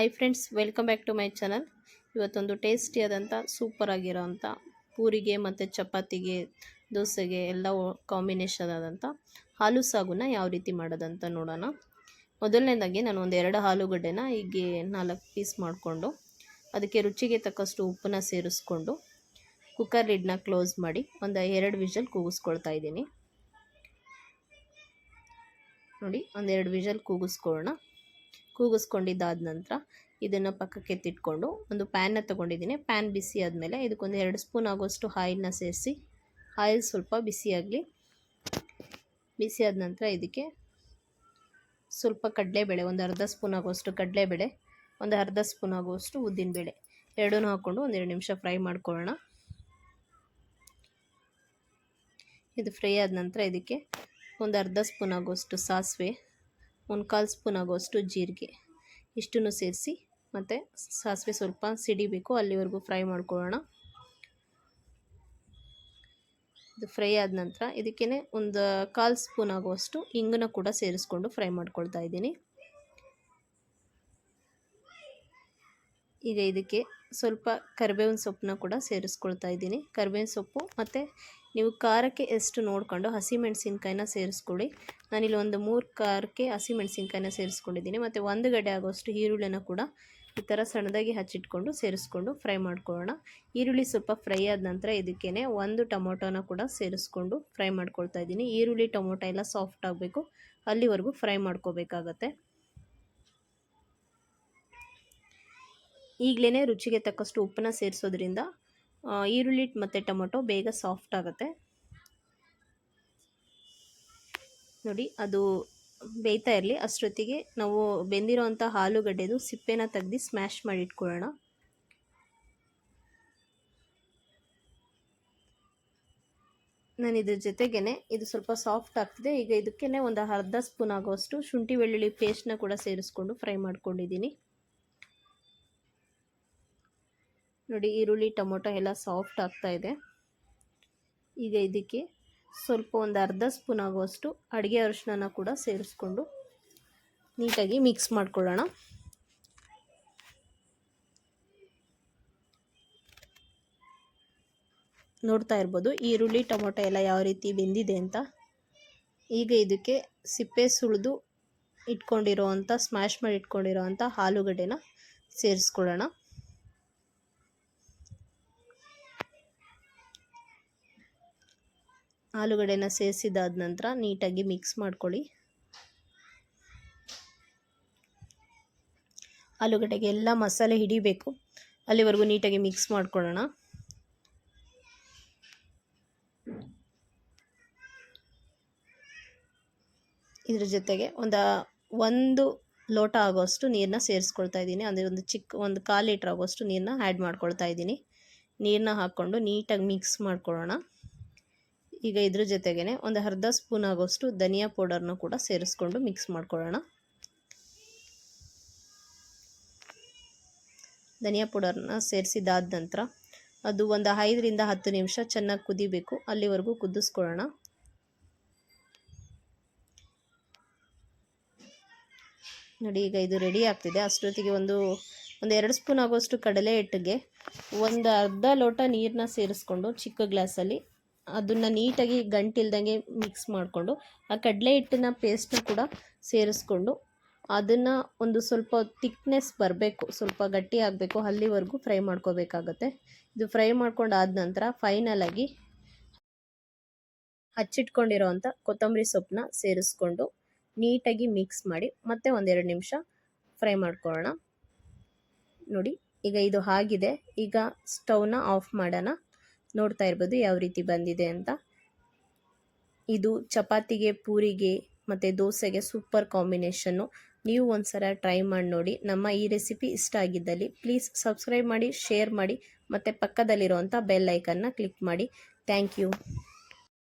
Hi friends welcome back to my channel ಇವತ್ತೊಂದು ಟೇಸ್ಟಿಯಾದಂಥ super ಆಗಿರೋವಂಥ ಪೂರಿಗೆ ಮತ್ತು ಚಪಾತಿಗೆ, ದೋಸೆಗೆ ಎಲ್ಲ ಕಾಂಬಿನೇಷನ್ ಆದಂಥ ಹಾಲು ಸಾಗುನ ಯಾವ ರೀತಿ ಮಾಡೋದಂತ ನೋಡೋಣ. ಮೊದಲನೇದಾಗಿ ನಾನು ಒಂದು ಎರಡು ಆಲೂಗಡ್ಡೆನ ಹೀಗೆ ನಾಲ್ಕು ಪೀಸ್ ಮಾಡಿಕೊಂಡು, ಅದಕ್ಕೆ ರುಚಿಗೆ ತಕ್ಕಷ್ಟು ಉಪ್ಪನ್ನ ಸೇರಿಸ್ಕೊಂಡು ಕುಕ್ಕರ್ ಲಿಡ್ನ ಕ್ಲೋಸ್ ಮಾಡಿ ಒಂದು ಎರಡು ವಿಷಲ್ ಕೂಗಿಸ್ಕೊಳ್ತಾ ಇದ್ದೀನಿ. ನೋಡಿ ಒಂದೆರಡು ವಿಷಲ್ ಕೂಗಿಸ್ಕೊಳ್ಳೋಣ. ಕೂಗಿಸ್ಕೊಂಡಿದ್ದಾದ ನಂತರ ಇದನ್ನು ಪಕ್ಕಕ್ಕೆ ಎತ್ತಿಟ್ಕೊಂಡು ಒಂದು ಪ್ಯಾನ್ನ ತೊಗೊಂಡಿದ್ದೀನಿ. ಪ್ಯಾನ್ ಬಿಸಿ ಆದಮೇಲೆ ಇದಕ್ಕೊಂದು ಎರಡು ಸ್ಪೂನ್ ಆಗೋಷ್ಟು ಆಯಿಲ್ನ ಸೇರಿಸಿ ಆಯಿಲ್ ಸ್ವಲ್ಪ ಬಿಸಿಯಾಗಲಿ, ಬಿಸಿ ಆದ ನಂತರ ಇದಕ್ಕೆ ಸ್ವಲ್ಪ ಕಡಲೆಬೇಳೆ, ಒಂದು ಅರ್ಧ ಸ್ಪೂನ್ ಆಗೋಷ್ಟು ಕಡಲೆಬೇಳೆ, ಒಂದು ಅರ್ಧ ಸ್ಪೂನ್ ಆಗುವಷ್ಟು ಉದ್ದಿನಬೇಳೆ ಎರಡೂ ಹಾಕ್ಕೊಂಡು ಒಂದೆರಡು ನಿಮಿಷ ಫ್ರೈ ಮಾಡ್ಕೊಳ್ಳೋಣ. ಇದು ಫ್ರೈ ಆದ ನಂತರ ಇದಕ್ಕೆ ಒಂದು ಅರ್ಧ ಸ್ಪೂನ್ ಆಗೋಷ್ಟು ಸಾಸಿವೆ ಒಂದು ಕಾಲು ಸ್ಪೂನ್ ಆಗೋಷ್ಟು ಜೀರಿಗೆ ಇಷ್ಟನ್ನು ಸೇರಿಸಿ ಮತ್ತು ಸಾಸಿವೆ ಸ್ವಲ್ಪ ಸಿಡಿಬೇಕು, ಅಲ್ಲಿವರೆಗೂ ಫ್ರೈ ಮಾಡ್ಕೊಳ್ಳೋಣ. ಇದು ಫ್ರೈ ಆದ ನಂತರ ಇದಕ್ಕೇ ಒಂದು ಕಾಲು ಸ್ಪೂನ್ ಆಗುವಷ್ಟು ಇಂಗನ್ನು ಕೂಡ ಸೇರಿಸ್ಕೊಂಡು ಫ್ರೈ ಮಾಡ್ಕೊಳ್ತಾ ಇದ್ದೀನಿ. ಈಗ ಇದಕ್ಕೆ ಸ್ವಲ್ಪ ಕರಿಬೇವಿನ ಸೊಪ್ಪನ್ನ ಕೂಡ ಸೇರಿಸ್ಕೊಳ್ತಾ ಇದ್ದೀನಿ. ಕರಿಬೇವಿನ ಸೊಪ್ಪು ಮತ್ತು ನೀವು ಖಾರಕ್ಕೆ ಎಷ್ಟು ನೋಡಿಕೊಂಡು ಹಸಿಮೆಣಸಿನ್ಕಾಯಿನ ಸೇರಿಸ್ಕೊಳ್ಳಿ. ನಾನಿಲ್ಲಿ ಒಂದು ಮೂರು ಖಾರಕ್ಕೆ ಹಸಿಮೆಣಸಿನ್ಕಾಯಿನ ಸೇರಿಸ್ಕೊಂಡಿದ್ದೀನಿ. ಮತ್ತು ಒಂದು ಗಡ್ಡೆ ಆಗೋಷ್ಟು ಈರುಳ್ಳಿನ ಕೂಡ ಈ ಥರ ಸಣ್ಣದಾಗಿ ಹಚ್ಚಿಟ್ಕೊಂಡು ಸೇರಿಸ್ಕೊಂಡು ಫ್ರೈ ಮಾಡ್ಕೊಳ್ಳೋಣ. ಈರುಳ್ಳಿ ಸ್ವಲ್ಪ ಫ್ರೈ ಆದ ನಂತರ ಇದಕ್ಕೇ ಒಂದು ಟೊಮೊಟೊನ ಕೂಡ ಸೇರಿಸ್ಕೊಂಡು ಫ್ರೈ ಮಾಡ್ಕೊಳ್ತಾ ಇದ್ದೀನಿ. ಈರುಳ್ಳಿ, ಟೊಮೊಟೊ ಎಲ್ಲ ಸಾಫ್ಟ್ ಆಗಬೇಕು. ಅಲ್ಲಿವರೆಗೂ ಫ್ರೈ ಮಾಡ್ಕೋಬೇಕಾಗತ್ತೆ. ಈಗಲೇ ರುಚಿಗೆ ತಕ್ಕಷ್ಟು ಉಪ್ಪನ್ನ ಸೇರಿಸೋದ್ರಿಂದ ಈರುಳ್ಳಿ ಮತ್ತು ಟೊಮೊಟೊ ಬೇಗ ಸಾಫ್ಟ್ ಆಗುತ್ತೆ. ನೋಡಿ, ಅದು ಬೇಯ್ತಾ ಇರಲಿ. ಅಷ್ಟೊತ್ತಿಗೆ ನಾವು ಬೆಂದಿರೋವಂಥ ಆಲೂಗಡ್ಡೆದು ಸಿಪ್ಪೆನ ತೆಗ್ದು ಸ್ಮ್ಯಾಶ್ ಮಾಡಿ ಇಟ್ಕೊಳ್ಳೋಣ. ನಾನು ಇದ್ರ ಜೊತೆಗೇ ಇದು ಸ್ವಲ್ಪ ಸಾಫ್ಟ್ ಆಗ್ತಿದೆ. ಈಗ ಇದಕ್ಕೇ ಒಂದು ಅರ್ಧ ಸ್ಪೂನ್ ಆಗೋಷ್ಟು ಶುಂಠಿ, ಬೆಳ್ಳುಳ್ಳಿ ಪೇಸ್ಟ್ನ ಕೂಡ ಸೇರಿಸ್ಕೊಂಡು ಫ್ರೈ ಮಾಡ್ಕೊಂಡಿದ್ದೀನಿ. ನೋಡಿ ಈರುಳ್ಳಿ, ಟೊಮೊಟೊ ಎಲ್ಲ ಸಾಫ್ಟ್ ಆಗ್ತಾ ಇದೆ. ಈಗ ಇದಕ್ಕೆ ಸ್ವಲ್ಪ ಒಂದು ಅರ್ಧ ಸ್ಪೂನ್ ಆಗುವಷ್ಟು ಅಡುಗೆ ಅರಿಶಿನ ಕೂಡ ಸೇರಿಸ್ಕೊಂಡು ನೀಟಾಗಿ ಮಿಕ್ಸ್ ಮಾಡ್ಕೊಳ್ಳೋಣ. ನೋಡ್ತಾ ಇರ್ಬೋದು ಈರುಳ್ಳಿ, ಟೊಮೊಟೊ ಎಲ್ಲ ಯಾವ ರೀತಿ ಬೆಂದಿದೆ ಅಂತ. ಈಗ ಇದಕ್ಕೆ ಸಿಪ್ಪೆ ಸುಳಿದು ಇಟ್ಕೊಂಡಿರೋ ಅಂಥ ಸ್ಮ್ಯಾಶ್ ಮಾಡಿ ಇಟ್ಕೊಂಡಿರೋ ಅಂಥ ಆಲೂಗಡ್ಡೆನ ಸೇರಿಸ್ಕೊಳ್ಳೋಣ. ಆಲೂಗಡ್ಡೆನ ಸೇರಿಸಿದಾದ ನಂತರ ನೀಟಾಗಿ ಮಿಕ್ಸ್ ಮಾಡ್ಕೊಳ್ಳಿ. ಆಲೂಗಡ್ಡೆಗೆ ಎಲ್ಲ ಮಸಾಲೆ ಹಿಡಿಬೇಕು. ಅಲ್ಲಿವರೆಗೂ ನೀಟಾಗಿ ಮಿಕ್ಸ್ ಮಾಡ್ಕೊಳ್ಳೋಣ. ಇದ್ರ ಜೊತೆಗೆ ಒಂದು ಒಂದು ಲೋಟ ಆಗೋಷ್ಟು ನೀರನ್ನ ಸೇರಿಸ್ಕೊಳ್ತಾ ಇದ್ದೀನಿ. ಅಂದರೆ ಒಂದು ಚಿಕ್ಕ, ಒಂದು ಕಾಲು ಲೀಟ್ರ್ ಆಗೋಷ್ಟು ನೀರನ್ನ ಆ್ಯಡ್ ಮಾಡ್ಕೊಳ್ತಾ ಇದ್ದೀನಿ. ನೀರನ್ನ ಹಾಕ್ಕೊಂಡು ನೀಟಾಗಿ ಮಿಕ್ಸ್ ಮಾಡ್ಕೊಳ್ಳೋಣ. ಈಗ ಇದ್ರ ಜೊತೆಗೇ ಒಂದು ಅರ್ಧ ಸ್ಪೂನ್ ಆಗೋಷ್ಟು ಧನಿಯಾ ಪೌಡರ್ನ ಕೂಡ ಸೇರಿಸ್ಕೊಂಡು ಮಿಕ್ಸ್ ಮಾಡ್ಕೊಳ್ಳೋಣ. ಧನಿಯಾ ಪೌಡರ್ನ ಸೇರಿಸಿದಾದ ನಂತರ ಅದು ಒಂದು ಐದರಿಂದ ಹತ್ತು ನಿಮಿಷ ಚೆನ್ನಾಗಿ ಕುದಿಬೇಕು. ಅಲ್ಲಿವರೆಗೂ ಕುದಿಸ್ಕೊಳ್ಳೋಣ. ನೋಡಿ, ಈಗ ಇದು ರೆಡಿ ಆಗ್ತಿದೆ. ಅಷ್ಟೊತ್ತಿಗೆ ಒಂದು ಒಂದು ಎರಡು ಸ್ಪೂನ್ ಆಗೋಷ್ಟು ಕಡಲೆ ಹಿಟ್ಟಿಗೆ ಒಂದು ಅರ್ಧ ಲೋಟ ನೀರನ್ನ ಸೇರಿಸ್ಕೊಂಡು ಚಿಕ್ಕ ಗ್ಲಾಸಲ್ಲಿ ಅದನ್ನು ನೀಟಾಗಿ ಗಂಟಿಲ್ದಂಗೆ ಮಿಕ್ಸ್ ಮಾಡಿಕೊಂಡು, ಆ ಕಡಲೆ ಹಿಟ್ಟಿನ ಪೇಸ್ಟ್ನ ಕೂಡ ಸೇರಿಸ್ಕೊಂಡು, ಅದನ್ನು ಒಂದು ಸ್ವಲ್ಪ ತಿಕ್ನೆಸ್ ಬರಬೇಕು, ಸ್ವಲ್ಪ ಗಟ್ಟಿ ಆಗಬೇಕು, ಅಲ್ಲಿವರೆಗೂ ಫ್ರೈ ಮಾಡ್ಕೋಬೇಕಾಗತ್ತೆ. ಇದು ಫ್ರೈ ಮಾಡ್ಕೊಂಡಾದ ನಂತರ ಫೈನಲಾಗಿ ಹಚ್ಚಿಟ್ಕೊಂಡಿರೋವಂಥ ಕೊತ್ತಂಬರಿ ಸೊಪ್ಪನ್ನ ಸೇರಿಸ್ಕೊಂಡು ನೀಟಾಗಿ ಮಿಕ್ಸ್ ಮಾಡಿ ಮತ್ತೆ ಒಂದೆರಡು ನಿಮಿಷ ಫ್ರೈ ಮಾಡ್ಕೊಳ್ಳೋಣ. ನೋಡಿ, ಈಗ ಇದು ಆಗಿದೆ. ಈಗ ಸ್ಟವ್ನ ಆಫ್ ಮಾಡೋಣ. ನೋಡ್ತಾ ಇರ್ಬೋದು ಯಾವ ರೀತಿ ಬಂದಿದೆ ಅಂತ. ಇದು ಚಪಾತಿಗೆ, ಪೂರಿಗೆ ಮತ್ತು ದೋಸೆಗೆ ಸೂಪರ್ ಕಾಂಬಿನೇಷನ್ನು ನೀವು ಒಂದ್ಸಲ ಟ್ರೈ ಮಾಡಿ ನೋಡಿ. ನಮ್ಮ ಈ ರೆಸಿಪಿ ಇಷ್ಟ ಆಗಿದ್ದಲ್ಲಿ ಪ್ಲೀಸ್ ಸಬ್ಸ್ಕ್ರೈಬ್ ಮಾಡಿ, ಶೇರ್ ಮಾಡಿ ಮತ್ತು ಪಕ್ಕದಲ್ಲಿರುವಂಥ ಬೆಲ್ ಐಕನ್ನ ಕ್ಲಿಕ್ ಮಾಡಿ. Thank you.